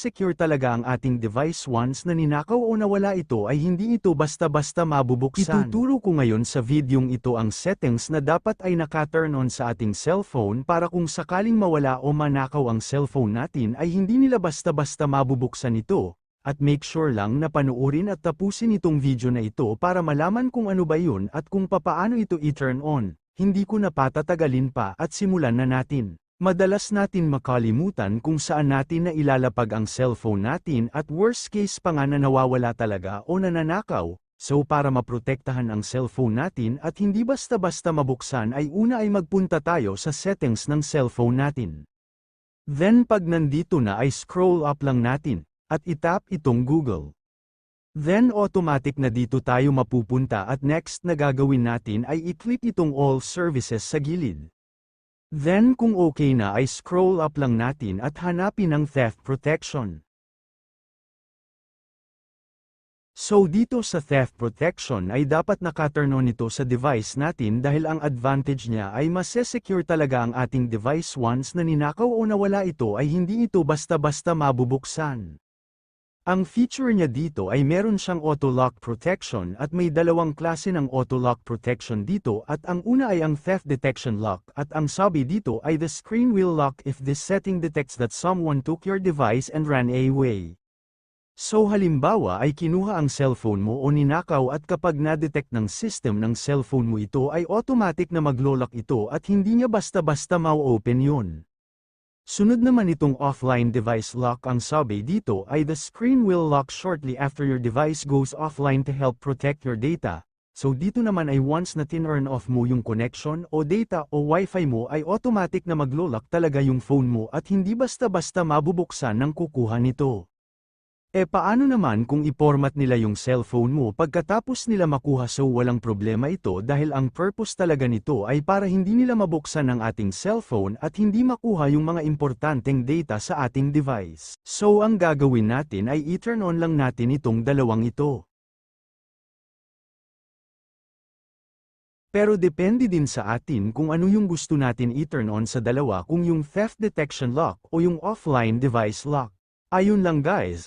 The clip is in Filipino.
secure talaga ang ating device once na ninakaw o nawala ito ay hindi ito basta-basta mabubuksan. Ituturo ko ngayon sa videong ito ang settings na dapat ay naka-turn on sa ating cellphone para kung sakaling mawala o manakaw ang cellphone natin ay hindi nila basta-basta mabubuksan ito. At make sure lang na panuorin at tapusin itong video na ito para malaman kung ano ba yun at kung papaano ito i-turn on. Hindi ko na patatagalin pa at simulan na natin. Madalas natin makalimutan kung saan natin na ilalapag ang cellphone natin at worst case pa nga na nawawala talaga o nananakaw, so para maprotektahan ang cellphone natin at hindi basta-basta mabuksan ay una ay magpunta tayo sa settings ng cellphone natin. Then pag nandito na ay scroll up lang natin, at itap itong Google. Then automatic na dito tayo mapupunta at next na gagawin natin ay i-click itong all services sa gilid. Then kung okay na ay scroll up lang natin at hanapin ang theft protection. So dito sa theft protection ay dapat naka-turn on ito sa device natin dahil ang advantage niya ay masesecure talaga ang ating device once na ninakaw o nawala ito ay hindi ito basta-basta mabubuksan. Ang feature niya dito ay meron siyang auto-lock protection at may dalawang klase ng auto-lock protection dito at ang una ay ang theft detection lock at ang sabi dito ay the screen will lock if this setting detects that someone took your device and ran away. So halimbawa ay kinuha ang cellphone mo o ninakaw at kapag na-detect ng system ng cellphone mo ito ay automatic na maglo-lock ito at hindi niya basta-basta mau-open yun. Sunod naman itong offline device lock ang sabi dito ay the screen will lock shortly after your device goes offline to help protect your data. So dito naman ay once na tin-turn off mo yung connection o data o wifi mo ay automatic na maglo-lock talaga yung phone mo at hindi basta-basta mabubuksan ng kukuha nito. E paano naman kung i-format nila yung cellphone mo pagkatapos nila makuha so walang problema ito dahil ang purpose talaga nito ay para hindi nila mabuksan ang ating cellphone at hindi makuha yung mga importanteng data sa ating device. So ang gagawin natin ay i-turn on lang natin itong dalawang ito. Pero depende din sa atin kung ano yung gusto natin i-turn on sa dalawa kung yung theft detection lock o yung offline device lock. Ayun lang guys,